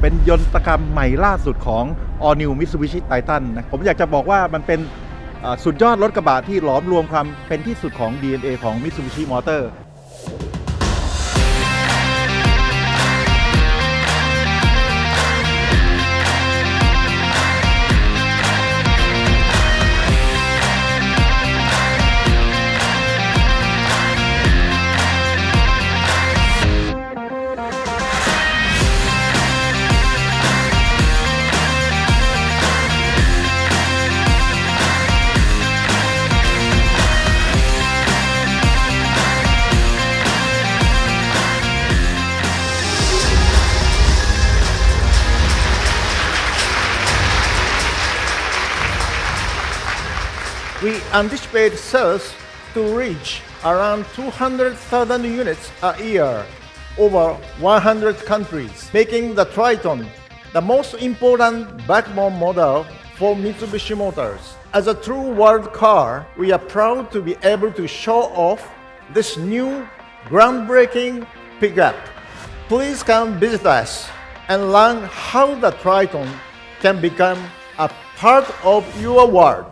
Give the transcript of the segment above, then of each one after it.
เป็นยนตกรรมใหม่ล่าสุดของ All New Mitsubishi Titan นะผมอยากจะบอกว่ามันเป็นสุดยอดรถกระบะที่หลอมรวมความเป็นที่สุดของ DNA ของ Mitsubishi Motor We anticipate sales to reach around 200,000 units a year over 100 countries, making the Triton the most important backbone model for Mitsubishi Motors. As a true world car, we are proud to be able to show off this new groundbreaking pickup. Please come visit us and learn how the Triton can become a part of your world.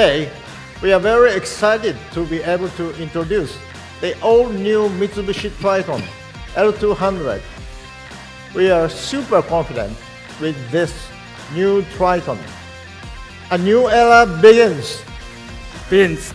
Today, we are very excited to be able to introduce the all-new Mitsubishi Triton L200. We are super confident with this new Triton. A new era begins. Prince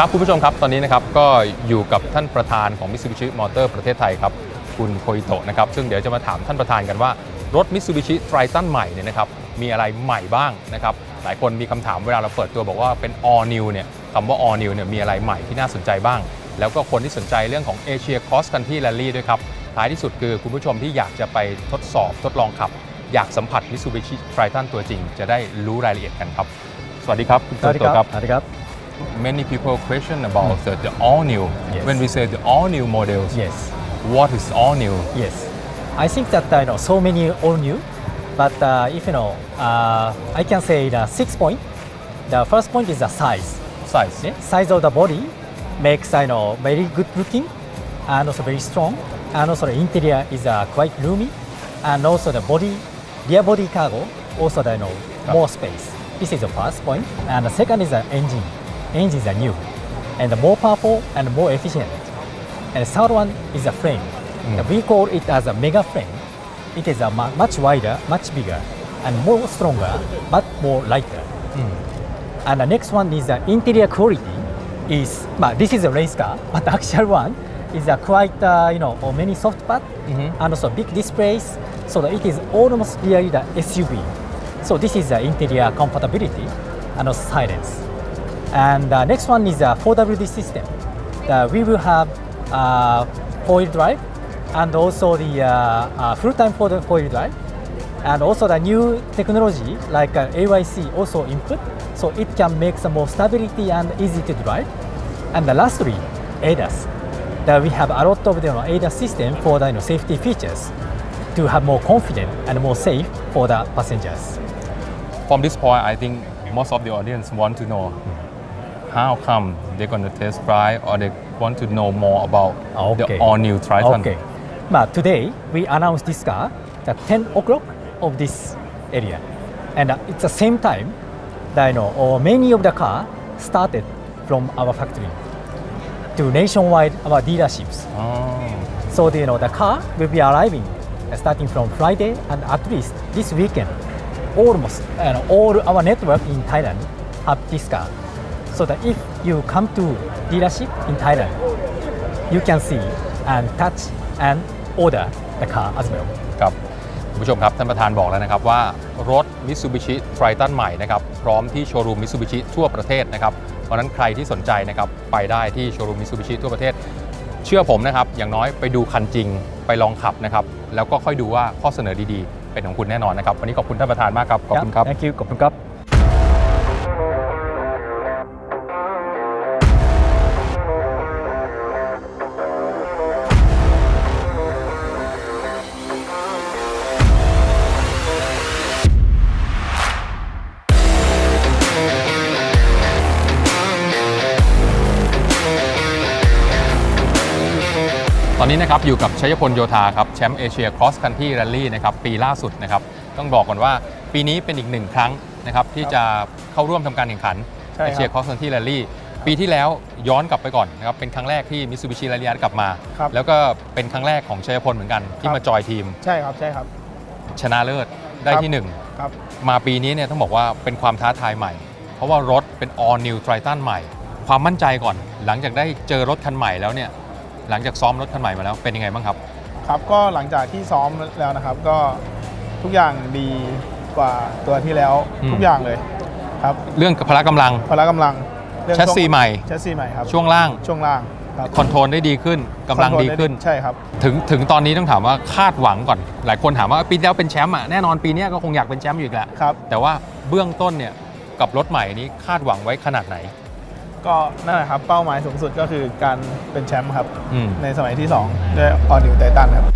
ครับคุณผู้ชมครับตอนนี้นะครับก็อยู่กับท่านประธานของ Mitsubishi Motor ประเทศไทยครับคุณโคอิโตะนะครับซึ่งเดี๋ยวจะมาถามท่านประธานกันว่ารถ Mitsubishi Triton ใหม่เนี่ยนะครับมีอะไรใหม่บ้างนะครับหลายคนมีคำถามเวลาเราเปิดตัวบอกว่าเป็น all new เนี่ยคำว่า all new เนี่ยมีอะไรใหม่ที่น่าสนใจบ้าง แล้วก็คนที่สนใจเรื่องของ Asia Cross Country Rally ด้วยครับท้ายที่สุดคือคุณผู้ชมที่อยากจะไปทดสอบทดลองขับ อยากสัมผัส Mitsubishi Triton ตัวจริง จะได้รู้รายละเอียดกันครับ สวัสดีครับคุณโคอิโตะครับ สวัสดีครับ many people question about the, the all new. Yes. When we say the all new models, Yes. what is all new? Yes. I think that uh, you know so many all new, but uh, if you know, uh, I can say the six point. The first point is the size. Size. Yeah? Size of the body makes I know very good looking and also very strong. And also the interior is uh, quite roomy, and also the body, rear body cargo also the, you know more space. This is the first point. And the second is the engine. Engines are new and more powerful and more efficient. And the third one is the frame. Hmm. We call it as a mega frame. It is a mu- much wider, much bigger, and more stronger, but more lighter. Hmm. And the next one is the interior quality. Is but this is a race car, but the actual one is a quite uh, you know many soft pad mm-hmm. and also big displays, so that it is almost really the SUV. So this is the interior comfortability and also silence. And the next one is a 4WD system. We will have uh, four-wheel drive and also the uh, uh, full-time four- four-wheel drive and also the new technology like uh, AYC also input so it can make some more stability and easy to drive. And the lastly, ADAS. That we have a lot of the you know, ADAS system for the you know, safety features to have more confident and more safe for the passengers. From this point, I think most of the audience want to know how come they're going to test drive or they want to know more about the Okay. all new Triton. Okay. But today we announced this car at 10 o'clock of this area. And uh, it's the same time that you know, or many of the car started from our factory to nationwide our dealerships. Oh, So the, you know, the car will be arriving uh, starting from Friday and at least this weekend. Almost you all our network in Thailand have this car. So that if you come to dealership in Thailand, you can see and touch and order the car as well. ครับคุณผู้ชมครับ ท่านประธานบอกแล้วนะครับว่ารถ Mitsubishi Triton ใหม่นะครับพร้อมที่โชว์รูม Mitsubishi ทั่วประเทศนะครับเพราะฉะนั้นใครที่สนใจนะครับไปได้ที่โชว์รูม Mitsubishi ทั่วประเทศ เชื่อผมนะครับอย่างน้อยไปดูคันจริงไปลองขับนะครับแล้วก็ค่อยดูว่าข้อเสนอดีๆ เป็นของคุณแน่นอนนะครับวันนี้ขอบคุณท่านประธานมากครับขอบคุณครับ Thank you ขอบคุณครับ ตอนนี้นะครับอยู่กับชัยพลโยธาครับแชมป์เอเชียครอสคันที่แรลลี่นะครับปีล่าสุดนะครับต้องบอกก่อนว่าปีนี้เป็นอีกหนึ่งครั้งนะครับที่จะเข้าร่วมทำการแข่งขันใช่ครับเอเชียครอสคันที่แรลลี่ปีที่แล้วย้อนกลับไปก่อนนะครับเป็นครั้งแรกที่มิตซูบิชิแรลลี่กลับมาครับแล้วก็เป็นครั้งแรกของชัยพลเหมือนกันที่ครับมาจอยทีมใช่ครับใช่ครับ ชนะเลิศได้ครับที่หนึ่งครับมาปีนี้เนี่ยต้องบอกว่าเป็นความท้าทายใหม่ เพราะว่ารถเป็น all new Triton ใหม่ ความมั่นใจก่อน หลังจากได้เจอรถคันใหม่แล้วเนี่ย หลังจากซ้อมรถคันใหม่มาแล้วเป็นยังไงบ้างครับ ครับก็หลังจากที่ซ้อมแล้วนะครับก็ทุกอย่างดีกว่าตัวที่แล้วอืม ทุกอย่างเลยครับเรื่องพละกำลัง พละกำลังเรื่องแชสซีใหม่ แชสซีใหม่ครับช่วงล่างช่วงล่างครับคอนโทรลได้ดีขึ้นกำลังดีขึ้น ใช่ครับ ถึงถึงตอนนี้ต้องถามว่าคาดหวังก่อน หลายคนถามว่าปีที่แล้วเป็นแชมป์อะแน่นอนปีเนี้ยก็คงอยากเป็นแชมป์อยู่อีกแหละครับ แต่ว่าเบื้องต้นเนี่ยกับรถใหม่นี้คาดหวังไว้ขนาดไหน ก็นั่นแหละครับเป้าหมายสูงสุดก็คือการเป็นแชมป์ครับ อืม ในสมัยที่ 2 ด้วยออนิวไททันครับ